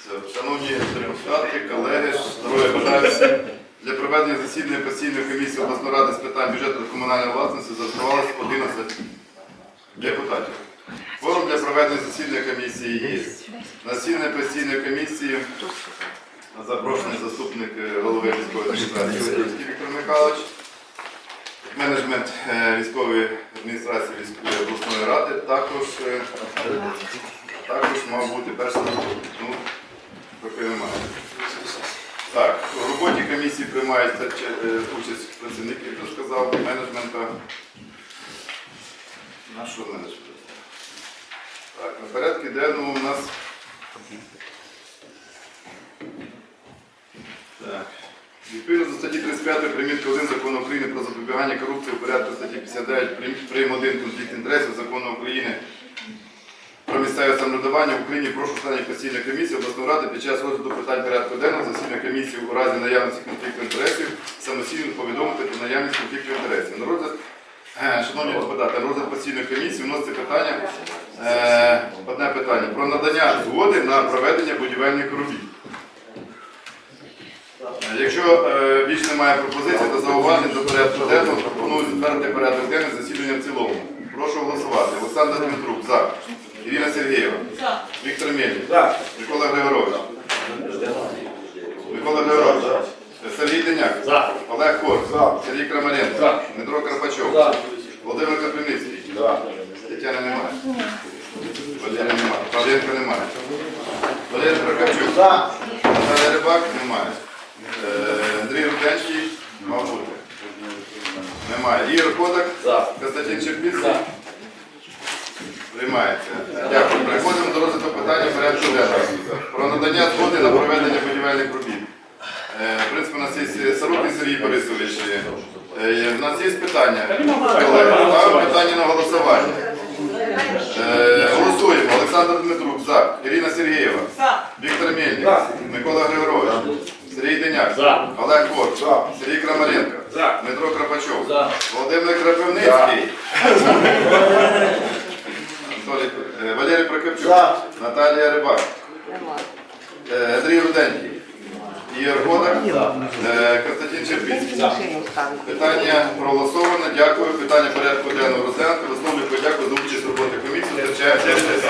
Все. Шановні депутати, колеги, здоров'я бажаю. Для проведення засідання постійної комісії обласної ради з питань бюджету та комунальної власності зареєструвалося 11 депутатів. Форум для проведення засідання комісії є. На засідання постійної комісії запрошений заступник е, голови військової адміністрації Віктор Михайлович, менеджмент е, військової адміністрації військової обласної ради, також, е, також мав бути заступник. Ну, немає. Так, у роботі комісії приймають е, участь працівники, як я сказав, менеджмента. На що менеджмент? Так, на порядку денному у нас. Відповідно до статті 35 примітки 1 закону України про запобігання корупції у порядку статті 59 прим. прим. 1 конфлікт інтересів закону України про місцеве самоврядування в Україні прошу членів постійної комісії обласної ради під час розгляду питань порядку денного засідання комісії у разі наявності конфлікту інтересів самостійно повідомити про наявність конфлікту інтересів. На розгляд, е, шановні депутати, розгляд постійної комісії вноситься питання, е, одне питання про надання згоди на проведення будівельних робіт. Якщо е, більш немає пропозицій та зауважень до порядку денного, пропоную затвердити порядок денний засідання в цілому. Прошу голосувати. Олександр Дмитрук за. Сергієва. Віктор Мельник. Микола Григорович. Микола Григорович. Сергій Деняк. Олег Кор. Сергій Крамаренко. Дмитро Карпачов. Володимир Капельницький. Тетяна немає. Валерія немає. Павленко немає. Валерій Прокопчук. Наталя Рибак немає. Е, Андрій Руденський мав бути. Немає. Ігор Кодак. Константин Черпіцький. Приймається. Дякую. Переходимо до розгляду питання порядку денного. Про надання згоди на проведення будівельних робіт. Е, В принципі, у нас є Сорокин Сергій Борисович. Е, У нас є питання. Колеги, ставимо питання на голосування. Е, Голосуємо. Олександр Дмитрук за. Ірина Сергієва. Віктор Мельник. Микола Григорович. Сергій Деняк. Олег Кор. Сергій Крамаренко. Дмитро Крапачов. Володимир Крапивницький. Анатолій, е, Валерій Прокопчук. Наталія Рибак. Е, Андрій Руденький. Ігор Годак. Е, Константин Черпінський. Питання проголосовано. Дякую. Питання порядку денного розглянути. Висловлюю подяку за участь в роботі комісії. Зустрічаємося.